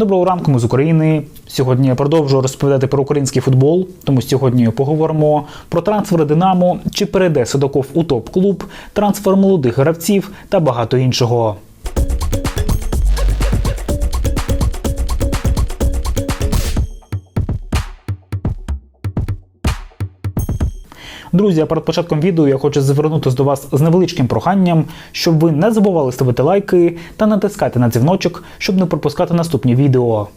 Доброго ранку, ми з України. Сьогодні я продовжую розповідати про український футбол. Тому сьогодні поговоримо про трансфери Динамо, чи перейде Садоков у топ-клуб, трансфер молодих гравців та багато іншого. Друзі, перед початком відео я хочу звернутися до вас з невеличким проханням, щоб ви не забували ставити лайки та натискати на дзвіночок, щоб не пропускати наступні відео.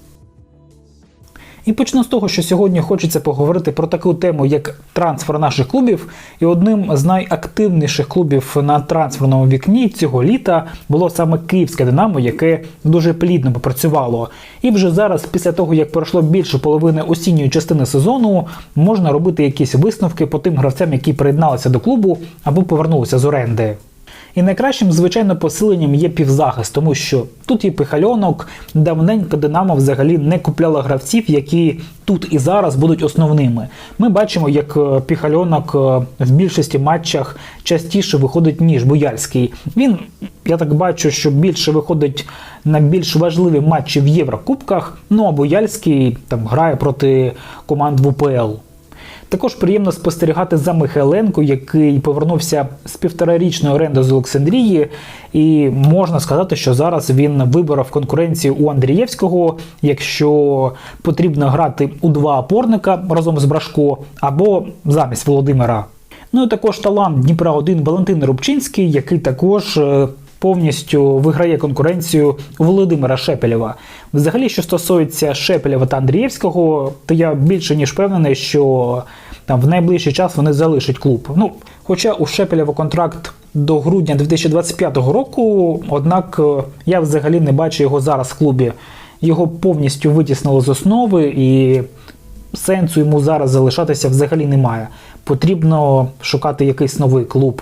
І почну з того, що сьогодні хочеться поговорити про таку тему, як трансфер наших клубів. І одним з найактивніших клубів на трансферному вікні цього літа було саме Київське Динамо, яке дуже плідно попрацювало. І вже зараз, після того як пройшло більше половини осінньої частини сезону, можна робити якісь висновки по тим гравцям, які приєдналися до клубу або повернулися з оренди. І найкращим, звичайно, посиленням є півзахист, тому що тут є пихальонок. Давненько Динамо взагалі не купляла гравців, які тут і зараз будуть основними. Ми бачимо, як е, піхальонок е, в більшості матчах частіше виходить, ніж Бояльський. Він, я так бачу, що більше виходить на більш важливі матчі в Єврокубках. Ну а Бояльський там грає проти команд в УПЛ. Також приємно спостерігати за Михайленко, який повернувся з півторарічної оренди з Олександрії, і можна сказати, що зараз він виборов конкуренцію у Андрієвського, якщо потрібно грати у два опорника разом з Брашко або замість Володимира. Ну і також талант Дніпра 1 Валентин Рубчинський, який також е, повністю виграє конкуренцію Володимира Шепелєва. Взагалі, що стосується Шепелєва та Андрієвського, то я більше ніж впевнений, що там в найближчий час вони залишать клуб. Ну, хоча у Шепелєва контракт до грудня 2025 року, однак е, я взагалі не бачу його зараз в клубі. Його повністю витіснило з основи і сенсу йому зараз залишатися взагалі немає. Потрібно шукати якийсь новий клуб.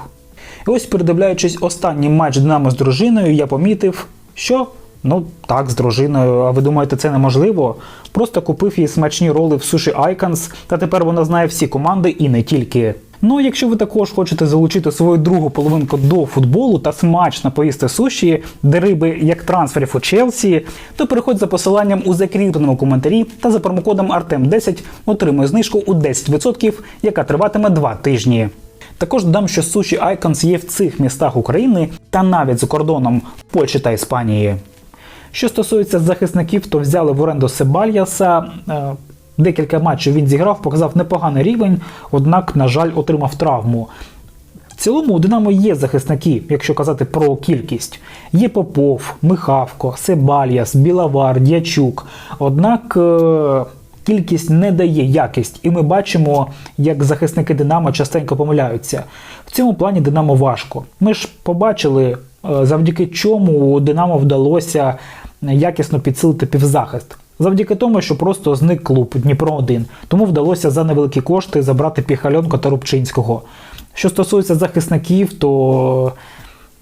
І ось, передивляючись останній матч Динамо з дружиною, я помітив, що ну так, з дружиною. А ви думаєте, це неможливо? Просто купив їй смачні роли в суші Icons, та тепер вона знає всі команди і не тільки. Ну, а якщо ви також хочете залучити свою другу половинку до футболу та смачно поїсти суші, де риби як трансферів у Челсі, то переходь за посиланням у закріпленому коментарі та за промокодом Artem10 отримуй знижку у 10%, яка триватиме 2 тижні. Також додам, що суші Icons є в цих містах України та навіть за кордоном Польщі та Іспанії. Що стосується захисників, то взяли в оренду Себальяса. Е, Декілька матчів він зіграв, показав непоганий рівень, однак, на жаль, отримав травму. В цілому у Динамо є захисники, якщо казати про кількість. Є Попов, Михавко, Себальяс, Білавар, Дячук. Однак е, кількість не дає якість, і ми бачимо, як захисники Динамо частенько помиляються. В цьому плані Динамо важко. Ми ж побачили, завдяки чому Динамо вдалося якісно підсилити півзахист. Завдяки тому, що просто зник клуб Дніпро 1 тому вдалося за невеликі кошти забрати Піхальонка та Рубчинського. Що стосується захисників, то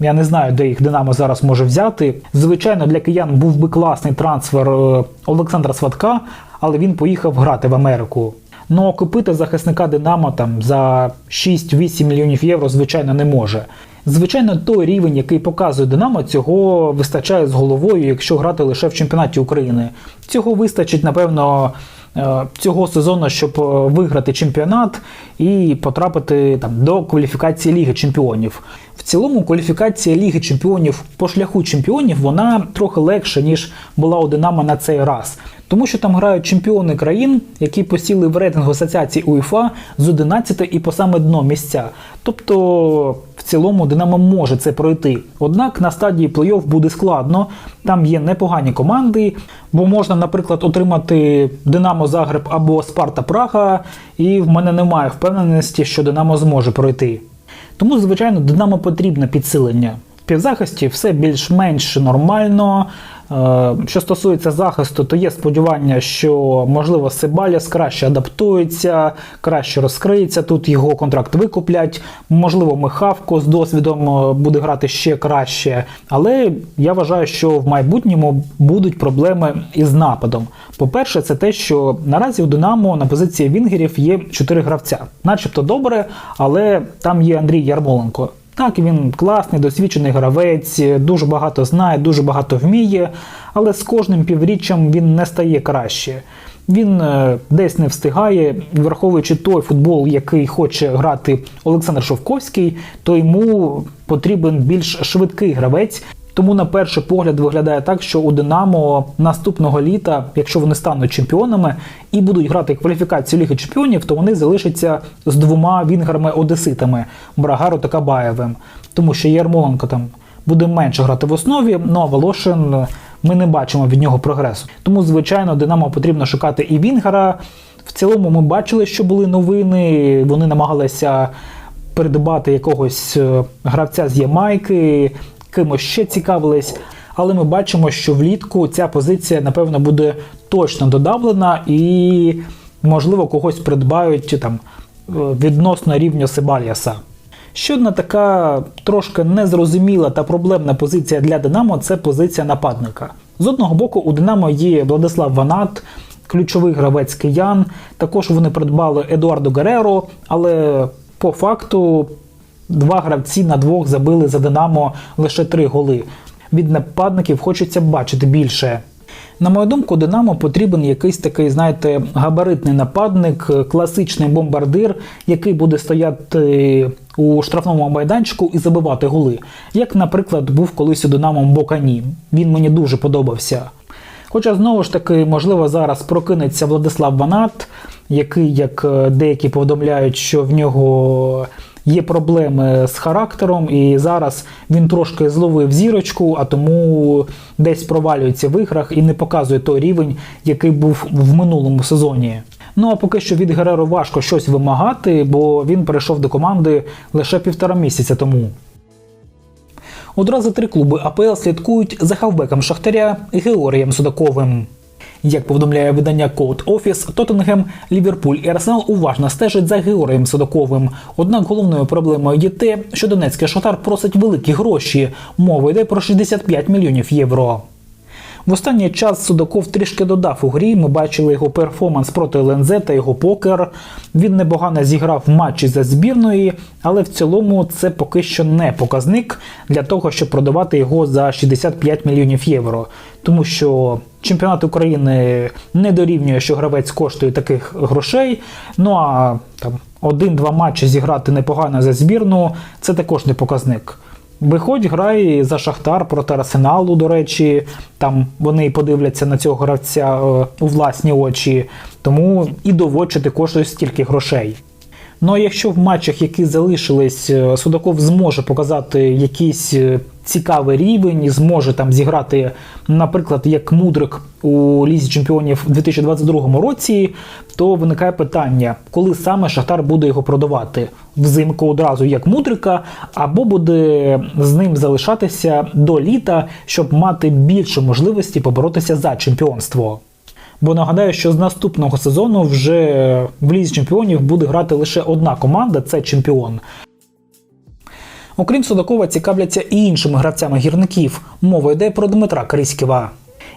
я не знаю, де їх Динамо зараз може взяти. Звичайно, для киян був би класний трансфер е, Олександра Сватка, але він поїхав грати в Америку. Ну купити захисника Динамо там за 6-8 мільйонів євро, звичайно, не може. Звичайно, той рівень, який показує Динамо, цього вистачає з головою, якщо грати лише в чемпіонаті України. Цього вистачить, напевно, е, цього сезону, щоб е, виграти чемпіонат і потрапити там до кваліфікації Ліги Чемпіонів. В цілому, кваліфікація Ліги Чемпіонів по шляху чемпіонів вона трохи легша, ніж була у Динамо на цей раз. Тому що там грають чемпіони країн, які посіли в рейтингу асоціації УЄФА з 11 і по саме дно місця. Тобто, в цілому Динамо може це пройти. Однак на стадії плей-офф буде складно. Там є непогані команди, бо можна, наприклад, отримати Динамо Загреб або Спарта Прага, і в мене немає впевненості, що Динамо зможе пройти. Тому, звичайно, Динамо потрібне підсилення. Півзахисті все більш-менш нормально. Е, Що стосується захисту, то є сподівання, що можливо Себаліс краще адаптується, краще розкриється. Тут його контракт викуплять. Можливо, Михавко з досвідом е, буде грати ще краще. Але я вважаю, що в майбутньому будуть проблеми із нападом. По-перше, це те, що наразі у Динамо на позиції Вінгерів є чотири гравця, начебто добре, але там є Андрій Ярмоленко. Так, він класний, досвідчений гравець, дуже багато знає, дуже багато вміє, але з кожним півріччям він не стає краще. Він е, десь не встигає, враховуючи той футбол, який хоче грати Олександр Шовковський, то йому потрібен більш швидкий гравець. Тому на перший погляд виглядає так, що у Динамо наступного літа, якщо вони стануть чемпіонами і будуть грати кваліфікацію Ліги Чемпіонів, то вони залишаться з двома вінгерами-одеситами Брагару та Кабаєвим. Тому що Ярмоленко там буде менше грати в основі, ну а Волошин ми не бачимо від нього прогресу. Тому, звичайно, Динамо потрібно шукати і Вінгера. В цілому ми бачили, що були новини. Вони намагалися придбати якогось е, гравця з Ямайки, кимось ще цікавились. Але ми бачимо, що влітку ця позиція, напевно, буде точно додавлена і, можливо, когось придбають там е, відносно рівня Себаліаса. Ще одна така трошки незрозуміла та проблемна позиція для Динамо це позиція нападника. З одного боку, у Динамо є Владислав Ванат, ключовий гравець киян. Також вони придбали Едуардо Гереро, але по факту два гравці на двох забили за Динамо лише три голи. Від нападників хочеться бачити більше. На мою думку, Динамо потрібен якийсь такий, знаєте, габаритний нападник, класичний бомбардир, який буде стояти у штрафному майданчику і забивати голи. Як, наприклад, був колись у Динамо Бокані. Він мені дуже подобався. Хоча знову ж таки, можливо, зараз прокинеться Владислав Ванат, який, як деякі повідомляють, що в нього є проблеми з характером, і зараз він трошки зловив зірочку, а тому десь провалюється в іграх і не показує той рівень, який був в минулому сезоні. Ну а поки що від Гереро важко щось вимагати, бо він перейшов до команди лише півтора місяця тому. Одразу три клуби АПЛ слідкують за хавбеком Шахтаря Георгієм Судаковим. Як повідомляє видання Code Office, Тоттенгем, Ліверпуль і Арсенал уважно стежать за Георгієм Судаковим. Однак головною проблемою є те, що Донецький Шахтар просить великі гроші. Мова йде про 65 мільйонів євро. В останній час Судаков трішки додав у грі. Ми бачили його перформанс проти ЛНЗ та його покер. Він непогано зіграв матчі за збірної, але в цілому це поки що не показник для того, щоб продавати його за 65 мільйонів євро. Тому що чемпіонат України не дорівнює, що гравець коштує таких грошей. Ну а там один-два матчі зіграти непогано за збірну це також не показник. Виходь, грай за Шахтар проти Арсеналу, до речі, там вони подивляться на цього гравця е, у власні очі, тому і доводь, що ти коштуєш стільки грошей. Ну а якщо в матчах, які залишились, е, Судаков зможе показати якийсь е, цікавий рівень, і зможе там зіграти, наприклад, як мудрик у лізі чемпіонів у 2022 році, то виникає питання, коли саме Шахтар буде його продавати взимку одразу як мудрика, або буде з ним залишатися до літа, щоб мати більше можливості поборотися за чемпіонство. Бо нагадаю, що з наступного сезону вже в лізі чемпіонів буде грати лише одна команда це чемпіон. Окрім Судакова, цікавляться і іншими гравцями гірників. Мова йде про Дмитра Криськіва.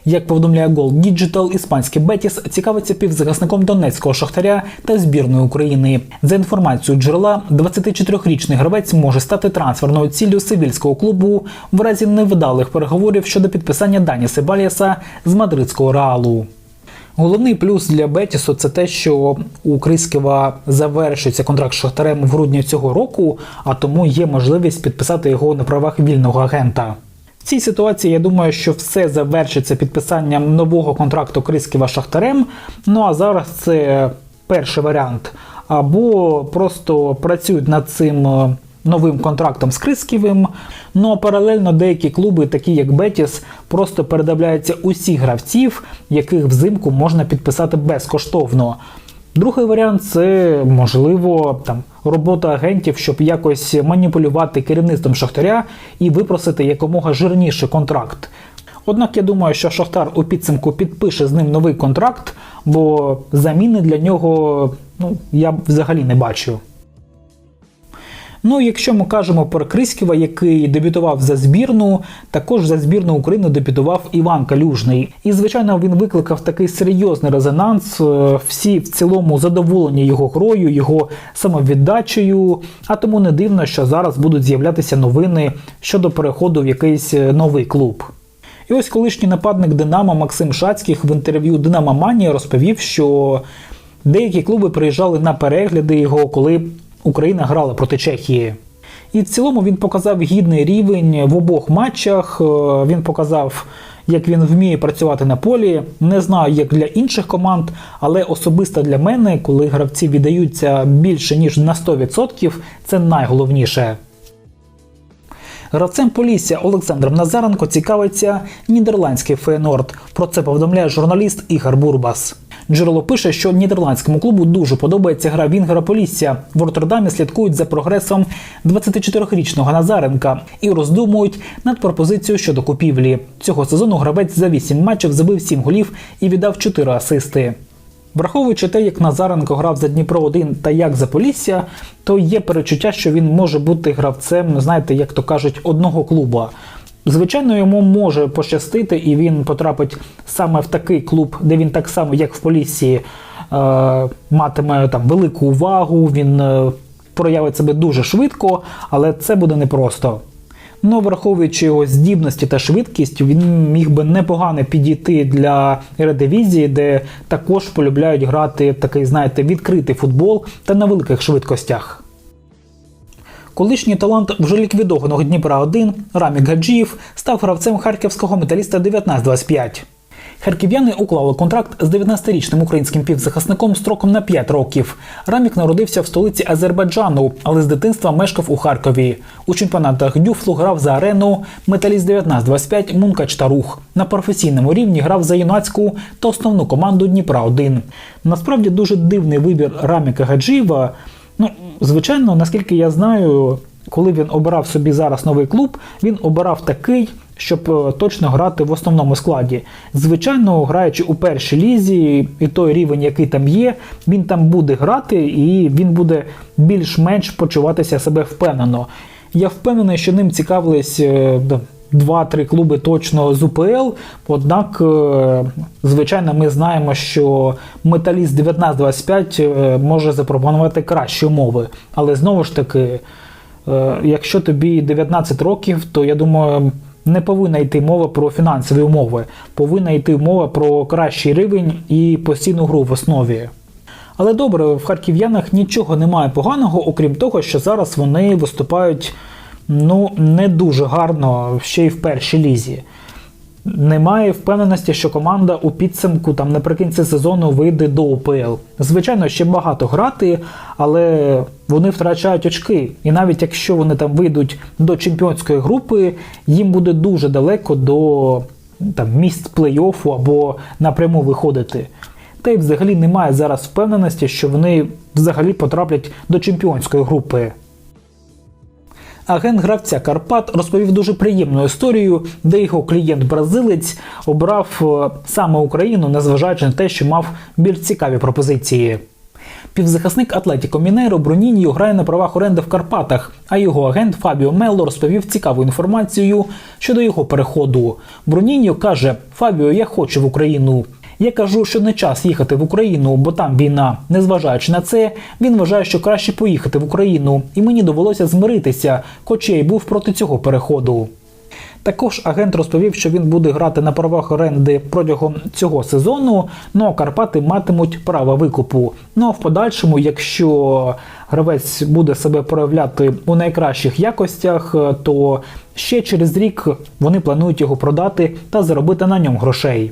Як повідомляє Gold Digital, іспанський Бетіс цікавиться півзахисником Донецького шахтаря та збірної України. За інформацією джерела, 24-річний гравець може стати трансферною ціллю сивільського клубу в разі невдалих переговорів щодо підписання Дані Себаліаса з мадридського реалу. Головний плюс для Бетісу це те, що у Крисківа завершується контракт з Шахтарем в грудні цього року, а тому є можливість підписати його на правах вільного агента. В цій ситуації я думаю, що все завершиться підписанням нового контракту Крисківа Шахтарем. Ну а зараз це перший варіант. Або просто працюють над цим е, новим контрактом з Крисківим. Ну а паралельно деякі клуби, такі як Бетіс, просто передавляються усіх гравців, яких взимку можна підписати безкоштовно. Другий варіант це можливо там робота агентів, щоб якось маніпулювати керівництвом Шахтаря і випросити якомога жирніший контракт. Однак я думаю, що Шахтар у підсумку підпише з ним новий контракт, бо заміни для нього ну, я взагалі не бачу. Ну, якщо ми кажемо про Криськіва, який дебютував за збірну, також за збірну України дебютував Іван Калюжний. І, звичайно, він викликав такий серйозний резонанс. Е, Всі в цілому задоволені його грою, його самовіддачею. А тому не дивно, що зараз будуть з'являтися новини щодо переходу в якийсь е, новий клуб. І ось колишній нападник Динамо Максим Шацьких в інтерв'ю Динамо Манія розповів, що деякі клуби приїжджали на перегляди його, коли Україна грала проти Чехії. І в цілому він показав гідний рівень в обох матчах. Е, Він показав, як він вміє працювати на полі. Не знаю, як для інших команд, але особисто для мене, коли гравці віддаються більше ніж на 100%, це найголовніше. Гравцем Полісся Олександром Назаренко цікавиться нідерландський Фейнорд. Про це повідомляє журналіст Ігор Бурбас. Джерело пише, що нідерландському клубу дуже подобається гра Вінгера Полісся. В Роттердамі слідкують за прогресом 24-річного Назаренка і роздумують над пропозицією щодо купівлі. Цього сезону гравець за 8 матчів забив 7 голів і віддав 4 асисти. Враховуючи те, як Назаренко грав за Дніпро 1 та як за Полісся, то є перечуття, що він може бути гравцем, знаєте, як то кажуть, одного клуба. Звичайно, йому може пощастити, і він потрапить саме в такий клуб, де він так само, як в Поліссі, е, матиме там велику увагу, він е, проявить себе дуже швидко, але це буде непросто. Ну, враховуючи його здібності та швидкість, він міг би непогано підійти для редивізії, де також полюбляють грати такий, знаєте, відкритий футбол та на великих швидкостях. Колишній талант вже ліквідованого Дніпра 1 Рамік Гаджіїв став гравцем харківського металіста 1925. Харків'яни уклали контракт з 19-річним українським півзахисником строком на 5 років. Рамік народився в столиці Азербайджану, але з дитинства мешкав у Харкові. У чемпіонатах Дюфлу грав за арену Металіст 1925 Мункач та Рух. На професійному рівні грав за юнацьку та основну команду Дніпра 1 Насправді дуже дивний вибір Раміка Гаджієва. Ну, звичайно, наскільки я знаю, коли він обирав собі зараз новий клуб, він обирав такий, щоб е, точно грати в основному складі. Звичайно, граючи у першій лізі, і той рівень, який там є, він там буде грати і він буде більш-менш почуватися себе впевнено. Я впевнений, що ним цікавились. Е, да, Два-три клуби точно з УПЛ. Однак, е, звичайно, ми знаємо, що металіст 1925 е, може запропонувати кращі умови. Але знову ж таки, е, якщо тобі 19 років, то я думаю, не повинна йти мова про фінансові умови. Повинна йти мова про кращий рівень і постійну гру в основі. Але добре, в харків'янах нічого немає поганого, окрім того, що зараз вони виступають ну, не дуже гарно ще й в першій лізі. Немає впевненості, що команда у підсумку там наприкінці сезону вийде до УПЛ. Звичайно, ще багато грати, але вони втрачають очки. І навіть якщо вони там вийдуть до чемпіонської групи, їм буде дуже далеко до там, місць плей-оффу або напряму виходити. Та й взагалі немає зараз впевненості, що вони взагалі потраплять до чемпіонської групи. Агент гравця Карпат розповів дуже приємну історію, де його клієнт-бразилець обрав е, саме Україну, незважаючи на те, що мав більш цікаві пропозиції. Півзахисник Атлетіко Мінейро Бруніньо грає на правах оренди в Карпатах, а його агент Фабіо Мелло розповів цікаву інформацію щодо його переходу. Бруніньо каже: Фабіо, я хочу в Україну. Я кажу, що не час їхати в Україну, бо там війна. Незважаючи на це, він вважає, що краще поїхати в Україну, і мені довелося змиритися, хоч я й був проти цього переходу. Також агент розповів, що він буде грати на правах оренди протягом цього сезону, ну а Карпати матимуть право викупу. Ну а в подальшому, якщо гравець буде себе проявляти у найкращих якостях, то ще через рік вони планують його продати та заробити на ньому грошей.